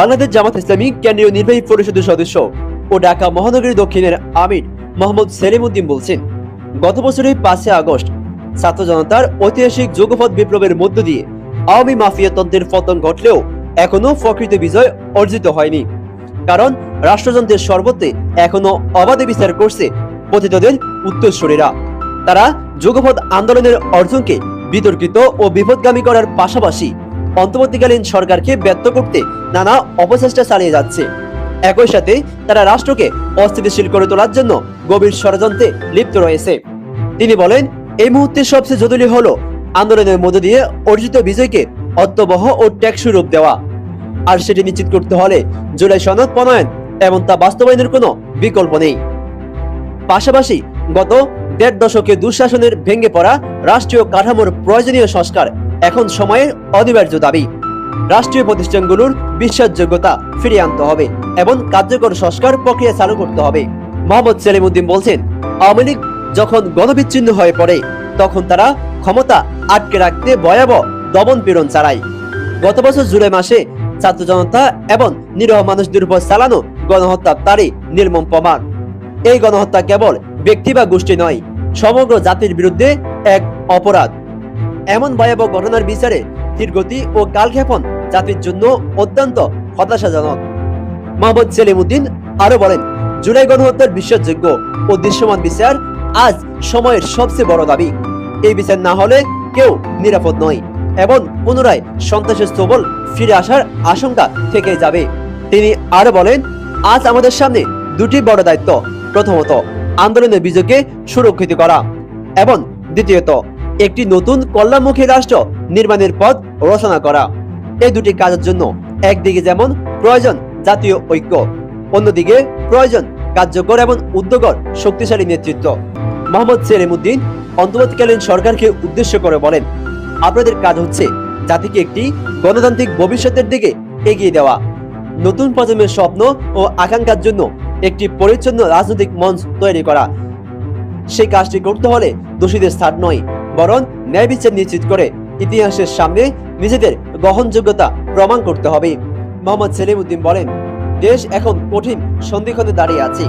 বাংলাদেশ জামাত ইসলামী কেন্দ্রীয় নির্বাহী পরিষদের সদস্য ও ঢাকা মহানগরী দক্ষিণের আমির মোহাম্মদ সেলিম উদ্দিন বলছেন, গত বছরের পাঁচই আগস্ট ছাত্র জনতার ঐতিহাসিক যুগপথ বিপ্লবের মধ্য দিয়ে আওয়ামী মাফিয়া তন্ত্রের পতন ঘটলেও এখনও প্রকৃত বিজয় অর্জিত হয়নি। কারণ রাষ্ট্রযন্ত্রের সর্বত্রে এখনও অবাধে বিচার করছে পতিতদের উত্তরসূরিরা। তারা যুগপথ আন্দোলনের অর্জনকে বিতর্কিত ও বিপদগামী করার পাশাপাশি অন্তর্বর্তীকালীন সরকারকে ব্যর্থ করতে নানা অপচেষ্টা চালিয়ে যাচ্ছে। একই সাথে তারা রাষ্ট্রকে অস্থিতিশীল করে তোলার জন্য গভীর ষড়যন্ত্রে লিপ্ত রয়েছে। তিনি বলেন, এই মুহূর্তে সবচেয়ে জরুরি হলো আন্দোলনের মধ্য দিয়ে অর্জিত বিজয়কে অর্থবহ ও টেকসই রূপ দেওয়া। আর সেটি নিশ্চিত করতে হলে জুলাই সনদ প্রণয়ন এবং তা বাস্তবায়নের কোনো বিকল্প নেই। পাশাপাশি গত দেড় দশকে দুঃশাসনের ভেঙে পড়া রাষ্ট্রীয় কাঠামোর প্রয়োজনীয় সংস্কার এখন সময়ের অনিবার্য দাবি। রাষ্ট্রীয় প্রতিষ্ঠানগুলোর বিশ্বাসযোগ্যতা ফিরিয়ে আনতে হবে এবং কার্যকর সংস্কার প্রক্রিয়া চালু করতে হবে। মোহাম্মদ সেলিম উদ্দিন বলছেন, আওয়ামী লীগ যখন গণবিচ্ছিন্ন হয়ে পড়ে, তখন তারা ক্ষমতা আটকে রাখতে ভয়াবহ দমন পীড়ন চালায়। গত বছর জুলাই মাসে ছাত্র জনতা এবং নিরহ মানুষদের উপর চালানো গণহত্যা তারই নির্মম প্রমাণ। এই গণহত্যা কেবল ব্যক্তি বা গোষ্ঠী নয় সমগ্র জাতির বিরুদ্ধে এক অপরাধ। এমন ভয়াবহ ঘটনার বিচারে ধীরগতি ও কালক্ষেপণ জাতির জন্য অত্যন্ত হতাশাজনক। মোহাম্মদ সেলিম উদ্দিন আরও বলেন, জুলাই গণহত্যার বিশ্বাসযোগ্য ও দৃশ্যমান বিচার আজ সময়ের সবচেয়ে বড় দাবি। এই বিচার না হলে কেউ নিরাপদ নয় এবং পুনরায় সন্ত্রাসের স্থবল ফিরে আসার আশঙ্কা থেকে যাবে। তিনি আরও বলেন, আজ আমাদের সামনে দুটি বড় দায়িত্ব, প্রথমত আন্দোলনের বিজয়কে সুরক্ষিত করা। এবং দ্বিতীয়ত, একটি নতুন কল্যাণমুখী রাষ্ট্র নির্মাণের পথ রচনা করা। এই দুটি কাজের জন্য একদিকে যেমন প্রয়োজন জাতীয় ঐক্য, অন্যদিকে প্রয়োজন কার্যকর এবং উদ্যোগর শক্তিশালী নেতৃত্ব। মোহাম্মদ সেলিম উদ্দিন অন্তর্বর্তীকালীন সরকারকে উদ্দেশ্য করে বলেন, আপনাদের কাজ হচ্ছে জাতিকে একটি গণতান্ত্রিক ভবিষ্যতের দিকে এগিয়ে দেওয়া। নতুন প্রজন্মের স্বপ্ন ও আকাঙ্ক্ষার জন্য একটি পরিচ্ছন্ন রাজনৈতিক মঞ্চ তৈরি করা। সেই কাজটি করতে হলে দোষীদের স্থান নয়, বরং ন্যায় বিচার নিশ্চিত করে ইতিহাসের সামনে নিজেদের গ্রহণযোগ্যতা প্রমাণ করতে হবে। মোহাম্মদ সেলিম উদ্দিন বলেন, দেশ এখন কঠিন সন্ধিক্ষণে দাঁড়িয়ে আছে।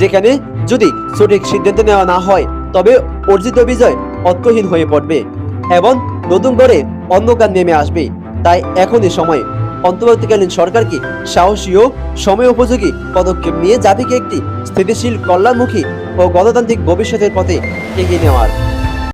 যেখানে যদি সঠিক সিদ্ধান্ত নেওয়া না হয়, তবে অর্জিত বিজয় অর্থহীন হয়ে পড়বে এবং নতুন করে অন্ধকার নেমে আসবে। তাই এখনই সময় অন্তর্বর্তীকালীন সরকারকে সাহসী ও সময় উপযোগী পদক্ষেপ নিয়ে জাতিকে একটি স্থিতিশীল কল্যাণমুখী ও গণতান্ত্রিক ভবিষ্যতের পথে এগিয়ে নেওয়ার?